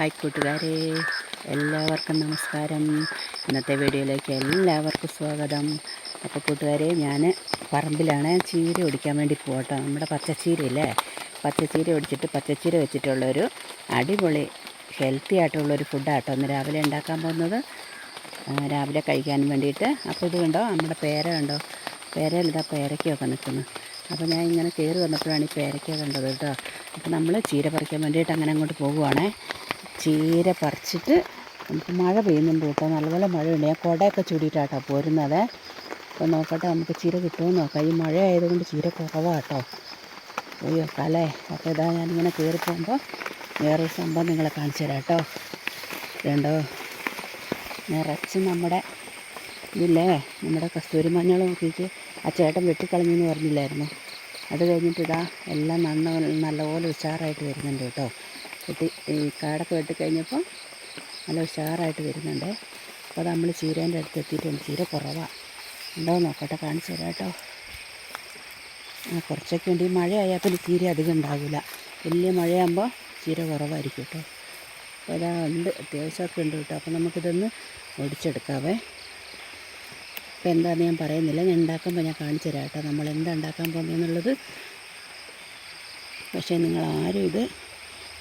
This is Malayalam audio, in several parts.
ഹായ് കൂട്ടുകാരെ എല്ലാവർക്കും നമസ്കാരം. ഇന്നത്തെ വീഡിയോയിലേക്ക് എല്ലാവർക്കും സ്വാഗതം. അപ്പോൾ കൂട്ടുകാരെ ഞാൻ പറമ്പിലാണ് ചീര ഒടിക്കാൻ വേണ്ടി പോകട്ടോ നമ്മുടെ പച്ചച്ചീരയില്ലേ? പച്ചച്ചീര ഒടിച്ചിട്ട് പച്ചച്ചീര വെച്ചിട്ടുള്ളൊരു അടിപൊളി ഹെൽത്തി ആയിട്ടുള്ളൊരു ഫുഡാട്ടോ ഒന്ന് രാവിലെ ഉണ്ടാക്കാൻ പോകുന്നത്. രാവിലെ കഴിക്കാൻ വേണ്ടിയിട്ട്. അപ്പോൾ ഇത് കണ്ടോ നമ്മുടെ പേര കണ്ടോ? പേരയിലിതാ പേരയ്ക്കൊക്കെ നിൽക്കുന്നു. അപ്പോൾ ഞാൻ ഇങ്ങനെ കയറി വന്നപ്പോഴാണ് ഈ പേരയ്ക്ക കണ്ടത് കേട്ടോ. അപ്പോൾ നമ്മൾ ചീര പറിക്കാൻ വേണ്ടിയിട്ട് അങ്ങനെ അങ്ങോട്ട് പോകുവാണേ ചീര പറിച്ചിട്ട് നമുക്ക് മഴ പെയ്യുന്നുണ്ട് കേട്ടോ. നല്ലപോലെ മഴയുണ്ട് ഞാൻ കുടയൊക്കെ ചൂടിയിട്ടാട്ടോ പോരുന്നത്. അപ്പോൾ നോക്കട്ടെ നമുക്ക് ചീര കിട്ടുമോ നോക്കാം. ഈ മഴ ആയതുകൊണ്ട് ചീര കുറവാട്ടോ അയ്യോ കലേ അപ്പോൾ ഇതാ ഞാനിങ്ങനെ കയറി പോകുമ്പോൾ വേറൊരു സംഭവം നിങ്ങളെ കാണിച്ചു തരാം കേട്ടോ. ഇതുണ്ടോ? നിറച്ച് നമ്മുടെ ഇല്ലേ? നമ്മുടെ കസ്തൂരി മഞ്ഞൾ നോക്കിയിട്ട് ആ ചേട്ടൻ വെട്ടിക്കളഞ്ഞെന്ന് പറഞ്ഞില്ലായിരുന്നു. അത് കഴിഞ്ഞിട്ട് ഇതാ എല്ലാം നന്ന നല്ലപോലെ ഉഷാറായിട്ട് വരുന്നുണ്ട് കേട്ടോ. വെട്ടി ഈ കാടൊക്കെ വെട്ടിക്കഴിഞ്ഞപ്പോൾ നല്ല ഉഷാറായിട്ട് വരുന്നുണ്ട്. അപ്പോൾ നമ്മൾ ചീരേന്റെ അടുത്ത് എത്തിയിട്ടുണ്ട്. ചീര കുറവാണ് ഉണ്ടോ നോക്കട്ടെ. കാണിച്ചു തരാം കേട്ടോ. കുറച്ചൊക്കെ ഉണ്ട്. ഈ മഴയായാൽ പിന്നെ ചീര അധികം ഉണ്ടാകില്ല വലിയ മഴയാകുമ്പോൾ ചീര കുറവായിരിക്കും കേട്ടോ. അപ്പോൾ അതാ ഉണ്ട്. അത്യാവശ്യമൊക്കെ ഉണ്ട് കേട്ടോ. അപ്പോൾ നമുക്കിതൊന്ന് ഒടിച്ചെടുക്കാവേ. അപ്പോൾ എന്താണെന്ന് ഞാൻ പറയുന്നില്ല. ഞാൻ ഉണ്ടാക്കുമ്പോൾ ഞാൻ കാണിച്ചു തരാം കേട്ടോ. നമ്മൾ എന്താ ഉണ്ടാക്കാൻ പോകുന്നതെന്നുള്ളത്. പക്ഷേ നിങ്ങൾ ആരും ഇത്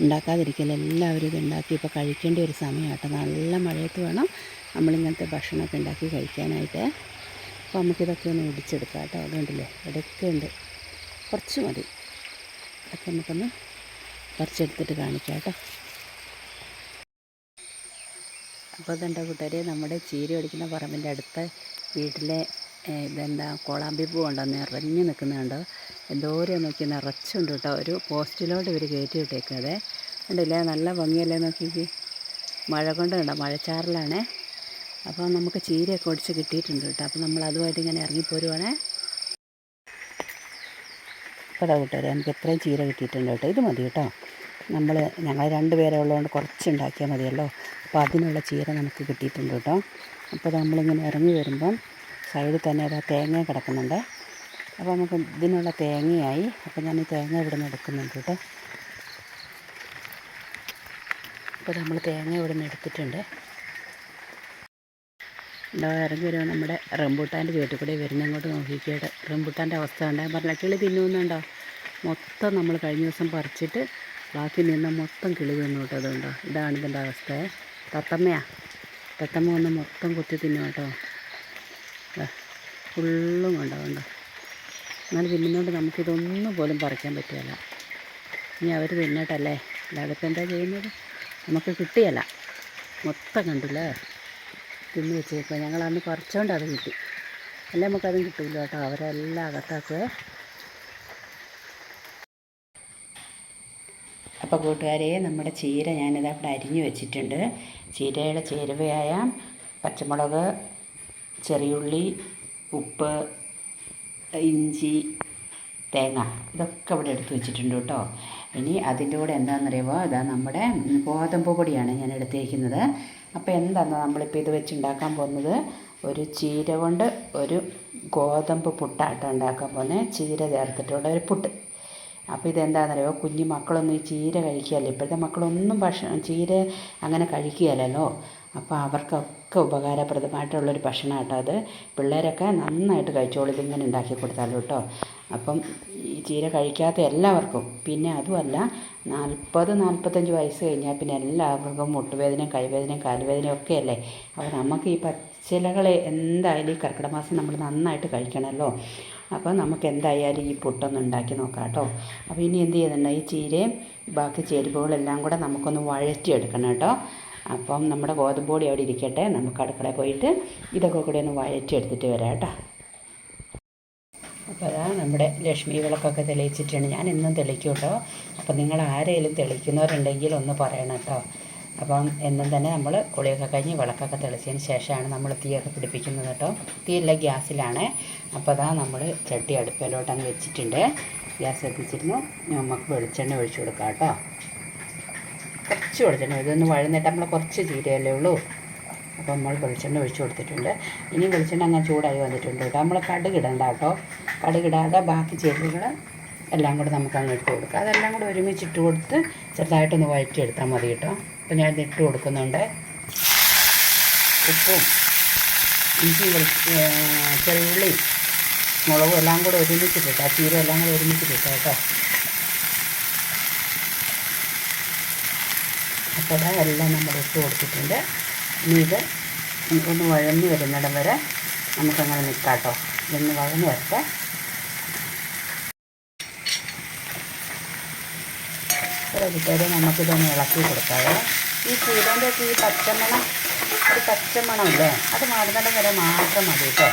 ഉണ്ടാക്കാതിരിക്കില്ല എല്ലാവരും ഇത് ഉണ്ടാക്കി. ഇപ്പോൾ കഴിക്കേണ്ട ഒരു സമയമാട്ടോ നല്ല മഴയത്ത് വേണം നമ്മളിങ്ങനത്തെ ഭക്ഷണമൊക്കെ ഉണ്ടാക്കി കഴിക്കാനായിട്ട്. അപ്പോൾ നമുക്കിതൊക്കെ ഒന്ന് ഒടിച്ചെടുക്കാം കേട്ടോ അതുകൊണ്ടല്ലേ ഇടയ്ക്ക് കുറച്ച് മതി. അതൊക്കെ നമുക്കൊന്ന് പറിച്ചെടുത്തിട്ട് കാണിക്കാം കേട്ടോ അപ്പോൾ ഇതെന്റെ കൂട്ടുകാരെ നമ്മുടെ ചീര ഒടിക്കുന്ന പറമ്പിന്റെ അടുത്ത വീട്ടിലെ ഇതെന്താ കോളാമ്പി പൂ ഉണ്ടോ നിറഞ്ഞു നിൽക്കുന്നുണ്ടോ. എന്തോരം നോക്കി നിറച്ചുണ്ട് കേട്ടോ. ഒരു പോസ്റ്റിലോട്ട് ഇവർ കയറ്റി വിട്ടേക്കുന്നത് ഉണ്ടല്ലേ നല്ല ഭംഗിയല്ലേ നോക്കിക്ക്. മഴ കൊണ്ട് കണ്ടോ? മഴച്ചാറിലാണേ. അപ്പോൾ നമുക്ക് ചീരയൊക്കെ ഒടിച്ച് കിട്ടിയിട്ടുണ്ട് കേട്ടോ. അപ്പോൾ നമ്മൾ അതുമായിട്ട് ഇങ്ങനെ ഇറങ്ങിപ്പോരുവാണേ അപ്പോൾ അതാ കൂട്ടുകാരെ നമുക്ക് ഇത്രയും ചീര കിട്ടിയിട്ടുണ്ട് കേട്ടോ. ഇത് മതി കേട്ടോ. നമ്മൾ ഞങ്ങൾ രണ്ട് പേരെ ഉള്ളതുകൊണ്ട് കുറച്ച് ഉണ്ടാക്കിയാൽ മതിയല്ലോ. അപ്പോൾ അതിനുള്ള ചീര നമുക്ക് കിട്ടിയിട്ടുണ്ട് കേട്ടോ. അപ്പോൾ നമ്മളിങ്ങനെ ഇറങ്ങി വരുമ്പം സൈഡിൽ തന്നെ അതാ തേങ്ങ കിടക്കുന്നുണ്ട്. അപ്പോൾ നമുക്ക് ഇതിനുള്ള തേങ്ങയായി. അപ്പോൾ ഞാൻ ഈ തേങ്ങ ഇവിടെ നിന്ന് എടുക്കുന്നുണ്ട് കേട്ടോ. അപ്പോൾ നമ്മൾ തേങ്ങ ഇവിടെ നിന്ന് എടുത്തിട്ടുണ്ട്. ഉണ്ടോ ഇറങ്ങി വരുമ്പോൾ നമ്മുടെ റംബൂട്ടാന്റെ ചുവട്ടിൽ കൂടെ വരുന്ന ഇങ്ങോട്ട് നോക്കിക്കേട്ട് റംബൂട്ടാന്റെ അവസ്ഥ ഉണ്ട് പറഞ്ഞ കിളി തിന്നുന്നുണ്ടോ? മൊത്തം നമ്മൾ കഴിഞ്ഞ ദിവസം പറിച്ചിട്ട് ബാക്കി നിന്ന് മൊത്തം കിളി തിന്നു കേട്ടോ അതുകൊണ്ടോ. ഇതാണ് ഇതിന്റെ അവസ്ഥ. തത്തമ്മയാ. തത്തമ്മ വന്ന് മൊത്തം കുത്തി തിന്നു കേട്ടോ. ഫുള്ളും കണ്ടോ കണ്ടോ എന്നാൽ തിന്നുന്നതുകൊണ്ട് നമുക്കിതൊന്നും പോലും പറിക്കാൻ പറ്റുകയില്ല ഇനി അവർ തിന്നട്ടല്ലേ? അല്ലാതെ ഇപ്പം എന്താ ചെയ്യുന്നത്? നമുക്ക് കിട്ടിയല്ല. മൊത്തം കണ്ടില്ലേ? തിന്നു വെച്ചേക്കുക ഞങ്ങൾ അന്ന് പറിച്ചോണ്ട് അത് കിട്ടി. അല്ല നമുക്കതും കിട്ടില്ല കേട്ടോ. അവരെല്ലാം അകത്താക്കുവേ അപ്പോൾ കൂട്ടുകാരെ നമ്മുടെ ചീര ഞാനിത് അവിടെ അരിഞ്ഞു വെച്ചിട്ടുണ്ട്. ചീരയുടെ ചേരുവയായ പച്ചമുളക് ചെറിയുള്ളി ഉപ്പ് ഇഞ്ചി തേങ്ങ ഇതൊക്കെ ഇവിടെ എടുത്ത് വെച്ചിട്ടുണ്ട് കേട്ടോ. ഇനി അതിന്റെ കൂടെ എന്താണെന്നറിയുമോ ഇതാ നമ്മുടെ ഗോതമ്പ് പൊടിയാണ് ഞാൻ എടുത്തേക്കുന്നത്. അപ്പോൾ എന്താണ് നമ്മളിപ്പോൾ ഇത് വെച്ച് ഉണ്ടാക്കാൻ പോകുന്നത്? ഒരു ചീര കൊണ്ട് ഒരു ഗോതമ്പ് പുട്ടായിട്ട് ഉണ്ടാക്കാൻ പോകുന്നത്. ചീര ചേർത്തിട്ടുള്ള ഒരു പുട്ട്. അപ്പോൾ ഇതെന്താണെന്നറിയോ കുഞ്ഞു മക്കളൊന്നും ഈ ചീര കഴിക്കുകയല്ല? ഇപ്പോഴത്തെ മക്കളൊന്നും ഭക്ഷണം ചീര അങ്ങനെ കഴിക്കുകയല്ലല്ലോ. അപ്പോൾ അവർക്കൊക്കെ ഉപകാരപ്രദമായിട്ടുള്ളൊരു ഭക്ഷണം കേട്ടോ അത്. പിള്ളേരൊക്കെ നന്നായിട്ട് കഴിച്ചോളൂ ഇതിങ്ങനെ ഉണ്ടാക്കി കൊടുത്താലും കേട്ടോ അപ്പം ഈ ചീര കഴിക്കാത്ത എല്ലാവർക്കും പിന്നെ അതുമല്ല നാൽപ്പത് നാൽപ്പത്തഞ്ച് വയസ്സ് കഴിഞ്ഞാൽ പിന്നെ എല്ലാവർക്കും മുട്ടുവേദനയും കൈവേദനയും കാലുവേദനയും ഒക്കെ അല്ലേ അപ്പോൾ നമുക്ക് ഈ പച്ചിലകൾ എന്തായാലും ഈ കർക്കിടക മാസം നമ്മൾ നന്നായിട്ട് കഴിക്കണമല്ലോ. അപ്പോൾ നമുക്ക് എന്തായാലും ഈ പുട്ടൊന്ന് ഉണ്ടാക്കി നോക്കാം കേട്ടോ അപ്പോൾ ഇനി എന്ത് ചെയ്യുന്നുണ്ട് ഈ ചീരയും ബാക്കി ചേരുവകളെല്ലാം കൂടെ നമുക്കൊന്ന് വഴറ്റിയെടുക്കണം കേട്ടോ. അപ്പം നമ്മുടെ ഗോതമ്പ് പൊടി അവിടെ ഇരിക്കട്ടെ. നമുക്ക് അടുക്കളയിൽ പോയിട്ട് ഇതൊക്കെ കൂടി ഒന്ന് വഴറ്റിയെടുത്തിട്ട് വരാം കേട്ടോ. അപ്പോൾ അതാ നമ്മുടെ ലക്ഷ്മി വിളക്കൊക്കെ തെളിയിച്ചിട്ടുണ്ട്. ഞാൻ ഇന്നും തെളിക്കും കേട്ടോ. അപ്പോൾ നിങ്ങൾ ആരെങ്കിലും തെളിക്കുന്നവരുണ്ടെങ്കിൽ ഒന്ന് പറയണം കേട്ടോ. അപ്പം എന്നും തന്നെ നമ്മൾ കുളിയൊക്കെ കഴിഞ്ഞ് വിളക്കൊക്കെ തെളിച്ചതിന് ശേഷമാണ് നമ്മൾ തീയൊക്കെ പിടിപ്പിക്കുന്നത് കേട്ടോ. തീയല്ല ഗ്യാസിലാണ്. അപ്പോൾ അതാ നമ്മൾ ചട്ടി അടുപ്പിലോട്ടങ്ങ് വെച്ചിട്ടുണ്ട്. ഗ്യാസ് എത്തിച്ചിരുന്നു. നമുക്ക് വെളിച്ചെണ്ണ ഒഴിച്ചു കൊടുക്കാം കേട്ടോ. കുറച്ച് വെളിച്ചെണ്ണ ഇതൊന്ന് വഴുന്നിട്ട് നമ്മൾ കുറച്ച് ചീരയല്ലേ ഉള്ളൂ. അപ്പോൾ നമ്മൾ വെളിച്ചെണ്ണ ഒഴിച്ചു കൊടുത്തിട്ടുണ്ട്. ഇനി വെളിച്ചെണ്ണ അങ്ങനെ ചൂടായി വന്നിട്ടുണ്ട് കേട്ടോ. നമ്മൾ കടുകിടണ്ട കേട്ടോ. കടുകിടാതെ ബാക്കി ചേരുവകൾ എല്ലാം കൂടെ നമുക്ക് അങ്ങ് ഇട്ട് കൊടുക്കാം. അതെല്ലാം കൂടെ ഒരുമിച്ച് ഇട്ട് കൊടുത്ത് ചെറുതായിട്ടൊന്ന് വഴറ്റിയെടുത്താൽ മതി കേട്ടോ. അപ്പോൾ ഞാൻ ഇട്ട് കൊടുക്കുന്നുണ്ട്. ഉപ്പും ഇഞ്ചി ചെറുള്ളി മുളകും എല്ലാം കൂടെ ഒരുമിച്ചിട്ടിട്ട് ആ ചീര എല്ലാം കൂടെ ഒരുമിച്ചിട്ടിട്ട് കേട്ടോ. അപ്പോൾ എല്ലാം നമ്മൾ ഇട്ട് കൊടുത്തിട്ടുണ്ട്. ഇനി ഇത് ഒന്ന് വഴഞ്ഞ് വരുന്നിടം വരെ നമുക്കങ്ങനെ നിൽക്കാം കേട്ടോ ഇതൊന്ന് വഴഞ്ഞ് വരട്ടെ. ഒരു നമുക്കിതൊന്ന് ഇളക്കി കൊടുക്കാതെ ഈ ഒക്കെ ഈ പച്ചമണം ഒരു പച്ചമണമില്ലേ അത് മാറുന്നിടം വരെ മാത്രം മതി കേട്ടോ.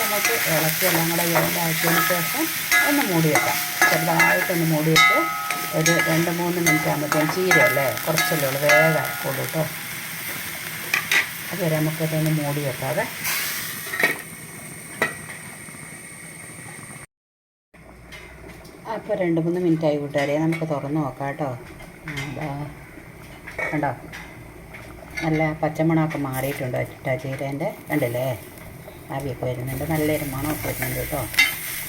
നമുക്ക് ഇളക്കി എല്ലാം കൂടെ ഇളകാക്കിയതിന് ശേഷം ഒന്ന് മൂടി വെക്കാം ചെറുതായിട്ടൊന്ന് മൂടി വെച്ച് ഒരു രണ്ട് മൂന്ന് മിനിറ്റ് ആകുമ്പോഴത്തേക്കും ചീരയല്ലേ? കുറച്ചല്ലേ ഉള്ളൂ. വേഗം ആക്കുള്ളൂ കേട്ടോ അതുവരെ നമുക്കതൊന്ന് മൂടി വെക്കാതെ അപ്പോൾ രണ്ട് മൂന്ന് മിനിറ്റ് ആയി കൂട്ടുകാരെ. നമുക്ക് തുറന്ന് നോക്കാം കേട്ടോ കണ്ടോ? നല്ല പച്ചമണമൊക്കെ മാറിയിട്ടുണ്ട് ഇട്ടാ ചീരേന്റെ. കണ്ടില്ലേ? ആവിയൊക്കെ വരുന്നുണ്ട്. നല്ലൊരു മണമൊക്കെ വരുന്നുണ്ട് കേട്ടോ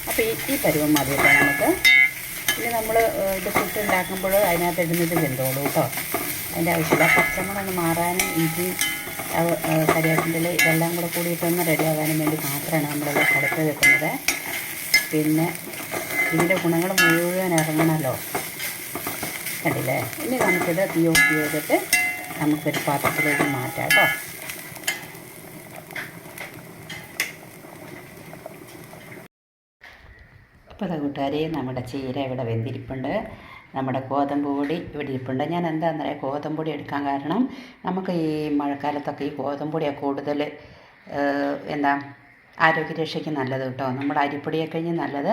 അപ്പോൾ ഈ പരുവം മതി നമുക്ക് ഇനി നമ്മൾ ഇത് ഫുഡ് ഉണ്ടാക്കുമ്പോൾ അതിനകത്ത് ഇടുന്നത് വെന്തോളൂ കേട്ടോ അതിന്റെ ആവശ്യമില്ല. പച്ചമണം ഒന്ന് മാറാനും ഇഞ്ചി കരിയാട്ടിന്റെ ഇതെല്ലാം കൂടെ കൂടിയിട്ടൊന്ന് റെഡി ആകാനും വേണ്ടി മാത്രമാണ് നമ്മളെല്ലാം കടുത്ത് വെക്കുന്നത്. പിന്നെ ഇതിന്റെ ഗുണങ്ങൾ മുഴുവൻ ഇറങ്ങണമല്ലോ കണ്ടില്ലേ? ഇനി നമുക്കിത് തീ ഓഫ് ചെയ്തിട്ട് നമുക്കൊരു പാത്രത്തിലേക്ക് മാറ്റാം കേട്ടോ ഇപ്പോൾ അത് കൂട്ടുകാരെ നമ്മുടെ ചീര ഇവിടെ വെന്തിരിപ്പുണ്ട്. നമ്മുടെ ഗോതമ്പ് പൊടി ഇവിടെ ഇരിപ്പുണ്ട്. ഞാൻ എന്താണെന്ന് പറയാം ഗോതമ്പ് പൊടി എടുക്കാൻ കാരണം നമുക്ക് ഈ മഴക്കാലത്തൊക്കെ ഈ ഗോതമ്പ് പൊടിയാണ് കൂടുതൽ എന്താ ആരോഗ്യരക്ഷയ്ക്ക് നല്ലത് കേട്ടോ. നമ്മുടെ അരിപ്പൊടിയെ കഴിഞ്ഞ് നല്ലത്.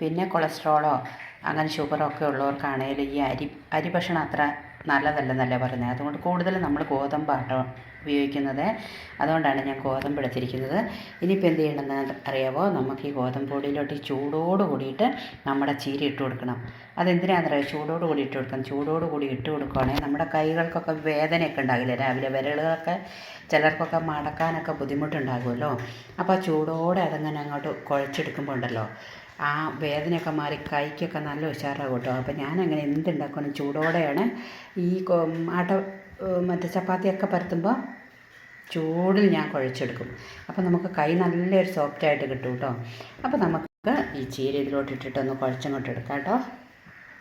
പിന്നെ കൊളസ്ട്രോളോ അങ്ങനെ ഷുഗറോ ഒക്കെ ഉള്ളവർക്കാണെങ്കിലും ഈ അരി അരി ഭക്ഷണം അത്ര നല്ലതല്ലെന്നല്ലേ പറയുന്നത്? അതുകൊണ്ട് കൂടുതൽ നമ്മൾ ഗോതമ്പാട്ടോ ഉപയോഗിക്കുന്നത്. അതുകൊണ്ടാണ് ഞാൻ ഗോതമ്പ് എടുത്തിരിക്കുന്നത്. ഇനിയിപ്പോൾ എന്ത് ചെയ്യണമെന്ന് അറിയാവോ? നമുക്ക് ഈ ഗോതമ്പ് പൊടിയിലോട്ട് ഈ ചൂടോട് കൂടിയിട്ട് നമ്മുടെ ചീര ഇട്ട് കൊടുക്കണം. അതെന്തിനാണെന്നറിയാം ചൂടോട് കൂടി ഇട്ട് കൊടുക്കണം. ചൂടോട് കൂടി ഇട്ട് കൊടുക്കുകയാണെങ്കിൽ നമ്മുടെ കൈകൾക്കൊക്കെ വേദനയൊക്കെ ഉണ്ടാകില്ലേ രാവിലെ വിരലുകളൊക്കെ ചിലർക്കൊക്കെ മടക്കാനൊക്കെ ബുദ്ധിമുട്ടുണ്ടാകുമല്ലോ. അപ്പോൾ ചൂടോടെ അതങ്ങനെ അങ്ങോട്ട് കുഴച്ചെടുക്കുമ്പോൾ ഉണ്ടല്ലോ ആ വേദനയൊക്കെ മാറി കൈക്കൊക്കെ നല്ല ഉഷാറാകും കേട്ടോ. അപ്പോൾ ഞാനങ്ങനെ എന്തുണ്ടാക്കണം ചൂടോടെയാണ് ഈ ആട്ട മറ്റേ ചപ്പാത്തിയൊക്കെ പരത്തുമ്പോൾ ചൂടിൽ ഞാൻ കുഴച്ചെടുക്കും. അപ്പോൾ നമുക്ക് കൈ നല്ലൊരു സോഫ്റ്റായിട്ട് കിട്ടും കേട്ടോ. അപ്പോൾ നമുക്ക് ഈ ചീര ഇതിലോട്ട് ഇട്ടിട്ടൊന്ന് കുഴച്ചങ്ങോട്ട് എടുക്കാം കേട്ടോ.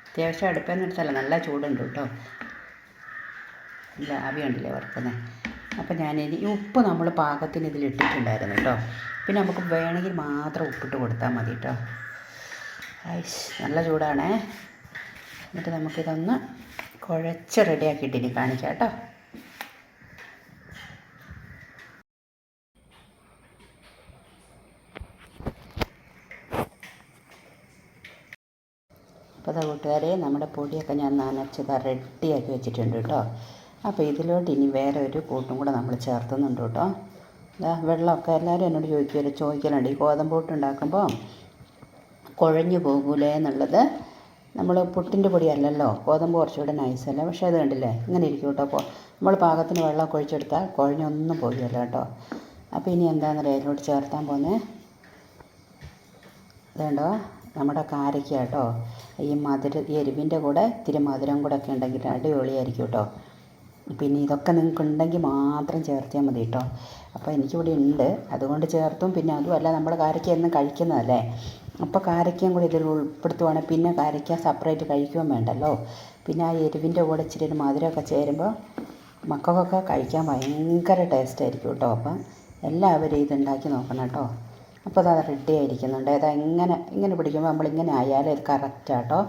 അത്യാവശ്യം അടുപ്പെന്ന് വെച്ചാൽ നല്ല ചൂടുണ്ട് കേട്ടോ. ഇല്ല ആവി കണ്ടില്ലേ വറുക്കുന്നത് അപ്പോൾ ഞാനിനി ഈ ഉപ്പ് നമ്മൾ പാകത്തിന് ഇതിലിട്ടിട്ടുണ്ടായിരുന്നു കേട്ടോ. പിന്നെ നമുക്ക് വേണമെങ്കിൽ മാത്രം ഉപ്പിട്ട് കൊടുത്താൽ മതി കേട്ടോ. ഐസ് നല്ല ചൂടാണേ. എന്നിട്ട് നമുക്കിതൊന്ന് കുഴച്ച് റെഡിയാക്കിയിട്ട് ഇനി കാണിക്കാം കേട്ടോ. അപ്പോൾ അതാ കൂട്ടുകാരെ നമ്മുടെ പൊടിയൊക്കെ ഞാൻ നനച്ചത് റെഡിയാക്കി വെച്ചിട്ടുണ്ട് കേട്ടോ. അപ്പോൾ ഇതിലോട്ട് ഇനി വേറെ ഒരു കൂട്ടും കൂടെ നമ്മൾ ചേർത്തുന്നുണ്ട് കേട്ടോ. വെള്ളമൊക്കെ എല്ലാവരും എന്നോട് ചോദിക്കുമല്ലോ ചോദിക്കലുണ്ട്. ഈ ഗോതമ്പ് പൊട്ട് ഉണ്ടാക്കുമ്പോൾ കുഴഞ്ഞു പോകൂലേ എന്നുള്ളത് നമ്മൾ പുട്ടിന്റെ പൊടിയല്ലല്ലോ ഗോതമ്പ് കുറച്ചുകൂടെ നൈസല്ലേ പക്ഷേ അത് കണ്ടില്ലേ? ഇങ്ങനെ ഇരിക്കും കേട്ടോ. നമ്മൾ പാകത്തിന് വെള്ളം ഒഴിച്ചെടുത്താൽ കുഴഞ്ഞൊന്നും പോകില്ല കേട്ടോ. അപ്പോൾ ഇനി എന്താണെന്നറിയാം അതിലോട്ട് ചേർത്താൻ പോകുന്നത് ഇതുണ്ടോ നമ്മുടെ കാരയ്ക്ക കേട്ടോ. ഈ മധുര ഈ എരിവിന്റെ കൂടെ ഇത്തിരി മധുരം കൂടെ ഒക്കെ ഉണ്ടെങ്കിൽ അടിപൊളിയായിരിക്കും കേട്ടോ. പിന്നെ ഇതൊക്കെ നിങ്ങൾക്ക് ഉണ്ടെങ്കിൽ മാത്രം ചേർത്തിയാൽ മതി കേട്ടോ. അപ്പോൾ എനിക്കിവിടെ ഉണ്ട്. അതുകൊണ്ട് ചേർത്തും. പിന്നെ അതുമല്ല നമ്മൾ കാരയ്ക്ക എന്നും കഴിക്കുന്നതല്ലേ? അപ്പോൾ കാരയ്ക്കയും കൂടി ഇതിൽ ഉൾപ്പെടുത്തുവാണെങ്കിൽ പിന്നെ കാരയ്ക്ക സെപ്പറേറ്റ് കഴിക്കുകയും വേണ്ടല്ലോ. പിന്നെ ആ എരിവിന്റെ കൂടെ ഇച്ചിരി ഒരു മധുരമൊക്കെ ചേരുമ്പോൾ മക്കൾക്കൊക്കെ കഴിക്കാൻ ഭയങ്കര ടേസ്റ്റ് ആയിരിക്കും കേട്ടോ അപ്പം എല്ലാവരും ഇതുണ്ടാക്കി നോക്കണം കേട്ടോ അപ്പോൾ അത് റെഡി ആയിരിക്കുന്നുണ്ട്. അത് എങ്ങനെ ഇങ്ങനെ പിടിക്കുമ്പോൾ നമ്മളിങ്ങനെ ആയാലും ഇത് കറക്റ്റാട്ടോ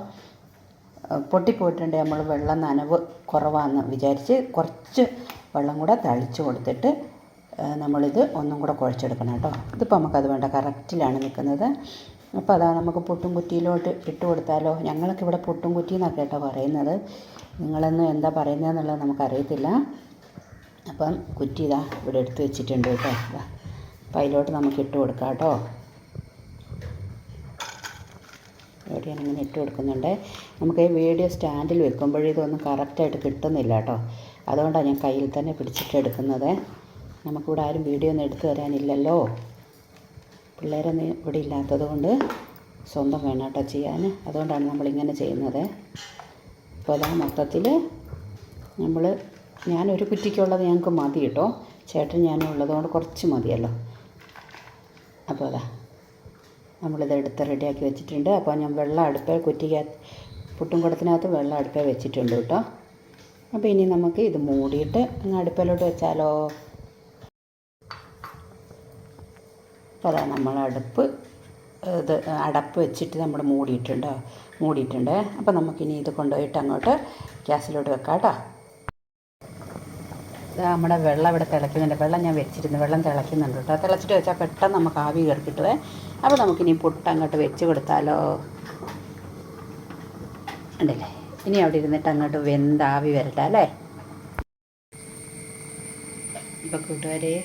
പൊട്ടിപ്പോയിട്ടുണ്ട് നമ്മൾ വെള്ളം നനവ് കുറവാണെന്ന് വിചാരിച്ച് കുറച്ച് വെള്ളം കൂടെ തളിച്ച് കൊടുത്തിട്ട് നമ്മളിത് ഒന്നും കൂടെ കുഴച്ചെടുക്കണം കേട്ടോ ഇതിപ്പോൾ നമുക്കത് വേണ്ട. കറക്റ്റിലാണ് നിൽക്കുന്നത്. അപ്പോൾ അതാ നമുക്ക് പുട്ടും കുറ്റിയിലോട്ട് ഇട്ട് കൊടുത്താലോ? ഞങ്ങളൊക്കെ ഇവിടെ പുട്ടും കുറ്റി എന്നൊക്കെ കേട്ടോ പറയുന്നത്. നിങ്ങളൊന്നും എന്താ പറയുന്നതെന്നുള്ളത് നമുക്കറിയത്തില്ല. അപ്പം കുറ്റി ഇതാ ഇവിടെ എടുത്ത് വെച്ചിട്ടുണ്ട് കേട്ടോ. അപ്പം അതിലോട്ട് നമുക്ക് ഇട്ട് കൊടുക്കാം കേട്ടോ. എവിടെയാണ് ഇങ്ങനെ ഇട്ട് കൊടുക്കുന്നുണ്ട്. നമുക്ക് ഈ വീഡിയോ സ്റ്റാൻഡിൽ വെക്കുമ്പോഴേ ഇതൊന്നും കറക്റ്റായിട്ട് കിട്ടുന്നില്ല കേട്ടോ. അതുകൊണ്ടാണ് ഞാൻ കയ്യിൽ തന്നെ പിടിച്ചിട്ട് എടുക്കുന്നത്. നമുക്കിവിടെ ആരും വീഡിയോ ഒന്നും എടുത്തു തരാനില്ലല്ലോ. പിള്ളേരൊന്നും ഇവിടെ ഇല്ലാത്തത് കൊണ്ട് സ്വന്തം വേണം കേട്ടോ ചെയ്യാൻ. അതുകൊണ്ടാണ് നമ്മളിങ്ങനെ ചെയ്യുന്നത്. അപ്പോൾ അതാ മൊത്തത്തിൽ നമ്മൾ ഞാനൊരു കുറ്റിക്കുള്ളത് ഞങ്ങൾക്ക് മതി കേട്ടോ. ചേട്ടൻ ഞാനും ഉള്ളതുകൊണ്ട് കുറച്ച് മതിയല്ലോ. അപ്പോൾ അതാ നമ്മളിത് എടുത്ത് റെഡിയാക്കി വെച്ചിട്ടുണ്ട്. അപ്പോൾ ഞാൻ വെള്ളം അടുപ്പേ കുറ്റിക്ക പുട്ടും കുടത്തിനകത്ത് വെള്ളം അടുപ്പേ വെച്ചിട്ടുണ്ട് കേട്ടോ. അപ്പോൾ ഇനി നമുക്ക് ഇത് മൂടിയിട്ട് അങ്ങ് അടുപ്പിലോട്ട് വെച്ചാലോ? അപ്പോൾ അതാ നമ്മൾ അടുപ്പ് ഇത് അടപ്പ് വെച്ചിട്ട് നമ്മൾ മൂടിയിട്ടുണ്ട് മൂടിയിട്ടുണ്ട്. അപ്പോൾ നമുക്കിനി ഇത് കൊണ്ടുപോയിട്ട് അങ്ങോട്ട് ഗ്യാസിലോട്ട് വെക്കാം കേട്ടോ. നമ്മുടെ വെള്ളം ഇവിടെ തിളയ്ക്കുന്നുണ്ട്. വെള്ളം ഞാൻ വെച്ചിരുന്നു. വെള്ളം തിളയ്ക്കുന്നുണ്ട് കേട്ടോ. തിളച്ചിട്ട് വെച്ചാൽ പെട്ടെന്ന് നമുക്ക് ആവി കയറി കിട്ടുവേ. അപ്പോൾ നമുക്കിനി പുട്ട് അങ്ങോട്ട് വെച്ച് കൊടുത്താലോ? ഉണ്ടല്ലേ? ഇനി അവിടെ ഇരുന്നിട്ട് അങ്ങോട്ട് വെന്ത് ആവി വരട്ടെ അല്ലേ? ഇപ്പോൾ കൂട്ടുകാരെ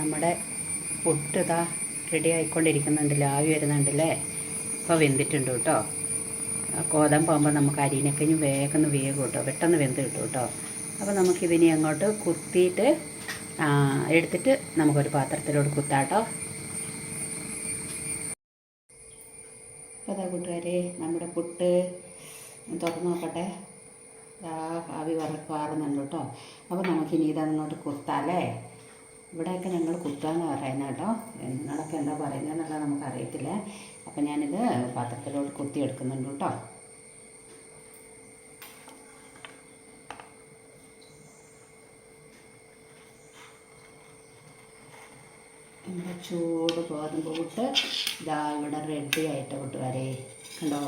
നമ്മുടെ പുട്ട് ഇതാ റെഡി ആയിക്കൊണ്ടിരിക്കുന്നുണ്ടല്ലോ ആവി വരുന്നുണ്ടല്ലേ? ഇപ്പോൾ വെന്തിട്ടുണ്ട് കേട്ടോ. ഗോതമ്പാകുമ്പോൾ നമുക്ക് അരിനൊക്കെ ഇനി വേഗം വേഗം കേട്ടോ പെട്ടെന്ന് വെന്ത് കിട്ടും കേട്ടോ. അപ്പോൾ നമുക്കിതിനെ അങ്ങോട്ട് കുത്തിയിട്ട് എടുത്തിട്ട് നമുക്കൊരു പാത്രത്തിലോട്ട് കുത്താട്ടോ അതാ കൂട്ടുകാരെ നമ്മുടെ പുട്ട്. തുറന്ന് നോക്കട്ടെ. ആവി വറ വാറുന്നുണ്ട് കേട്ടോ. അപ്പോൾ നമുക്കിനി ഇതങ്ങോട്ട് കുത്താല്ലേ ഇവിടെയൊക്കെ ഞങ്ങൾ കുത്താന്ന് പറയുന്നത് കേട്ടോ. നിങ്ങളൊക്കെ എന്താ പറയുന്നതെന്നുള്ളത് നമുക്കറിയത്തില്ല. അപ്പം ഞാനിത് പാത്രത്തിലോട്ട് കുത്തി എടുക്കുന്നുണ്ട് കേട്ടോ ചൂട് ഗോതമ്പ് പുട്ട്? ഇതാ ഇവിടെ റെഡി ആയിട്ട് കൂട്ടുകാരെ കണ്ടോ?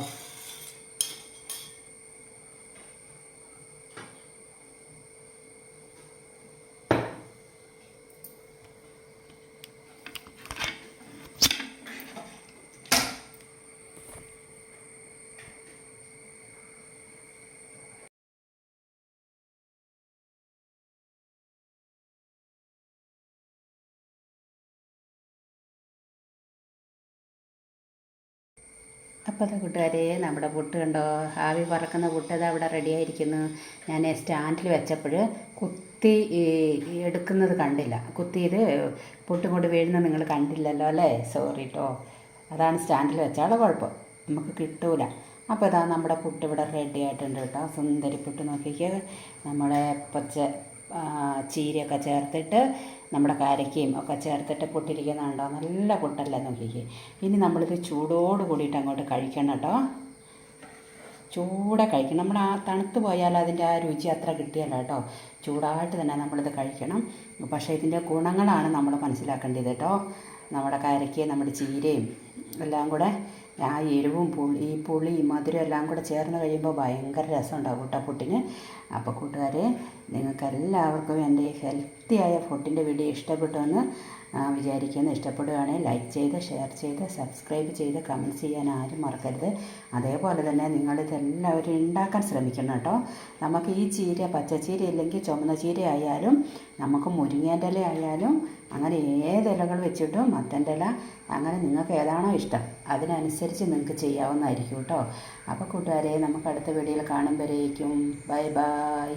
അപ്പോൾ അത് കൂട്ടുകാരെ നമ്മുടെ പുട്ട് കണ്ടോ? ആവി പറക്കുന്ന പുട്ട് അത് അവിടെ റെഡി ആയിരിക്കുന്നു? ഞാൻ സ്റ്റാൻഡിൽ വെച്ചപ്പോൾ കുത്തി എടുക്കുന്നത് കണ്ടില്ല. കുത്തിയത് പുട്ടും കൊണ്ട് വീഴുന്നത് നിങ്ങൾ കണ്ടില്ലല്ലോ അല്ലേ? സോറി കേട്ടോ അതാണ് സ്റ്റാൻഡിൽ വെച്ചാൽ കുഴപ്പം. നമുക്ക് കിട്ടൂല. അപ്പോൾ ഇതാ നമ്മുടെ പുട്ട് ഇവിടെ റെഡി ആയിട്ടുണ്ട് കേട്ടോ. സുന്ദരി പുട്ട് നോക്കിക്കേ. നമ്മളെ പച്ച ചീരയൊക്കെ ചേർത്തിട്ട് നമ്മുടെ കാരക്കയും ഒക്കെ ചേർത്തിട്ട് പൊട്ടിരിക്കുന്നുണ്ടോ? നല്ല പൊട്ടല്ല നോക്കിക്കേ ഇനി നമ്മളിത് ചൂടോട് കൂടിയിട്ട് അങ്ങോട്ട് കഴിക്കണം കേട്ടോ. ചൂടെ കഴിക്കണം. നമ്മൾ ആ തണുത്ത് പോയാൽ അതിന്റെ ആ രുചി അത്ര കിട്ടിയല്ല കേട്ടോ. ചൂടായിട്ട് തന്നെ നമ്മളിത് കഴിക്കണം. പക്ഷേ ഇതിന്റെ ഗുണങ്ങളാണ് നമ്മൾ മനസ്സിലാക്കേണ്ടത് കേട്ടോ. നമ്മുടെ കാരക്കയും നമ്മുടെ ചീരയും എല്ലാം കൂടെ ആ എരിവും പുളി പുളി മധുരം എല്ലാം കൂടെ ചേർന്ന് കഴിയുമ്പോൾ ഭയങ്കര രസമുണ്ടാകും കേട്ടോ പുട്ടിന്. അപ്പോൾ കൂട്ടുകാരെ നിങ്ങൾക്കെല്ലാവർക്കും എന്റെ ഹെൽത്തിയായ ഫുഡിന്റെ വീഡിയോ ഇഷ്ടപ്പെട്ടുവെന്ന് ആ, വിചാരിക്കുന്നു. ഇഷ്ടപ്പെടുകയാണെങ്കിൽ ലൈക്ക് ചെയ്ത് ഷെയർ ചെയ്ത് സബ്സ്ക്രൈബ് ചെയ്ത് കമന്റ് ചെയ്യാൻ ആരും മറക്കരുത്. അതേപോലെ തന്നെ നിങ്ങളിതെല്ലാവരും ഉണ്ടാക്കാൻ ശ്രമിക്കണം കേട്ടോ. നമുക്ക് ഈ ചീര പച്ചച്ചീര ഇല്ലെങ്കിൽ ചുമന്ന ചീര ആയാലും നമുക്ക് മുരിങ്ങേന്റെ ഇല ആയാലും അങ്ങനെ ഏത് ഇലകൾ വെച്ചിട്ടും മത്തന്റെ ഇല അങ്ങനെ നിങ്ങൾക്ക് ഏതാണോ ഇഷ്ടം അതിനനുസരിച്ച് നിങ്ങൾക്ക് ചെയ്യാവുന്നതായിരിക്കും കേട്ടോ. അപ്പോൾ കൂട്ടുകാരെ നമുക്ക് അടുത്ത വീഡിയോയിൽ കാണുമ്പോഴേക്കും. Bye bye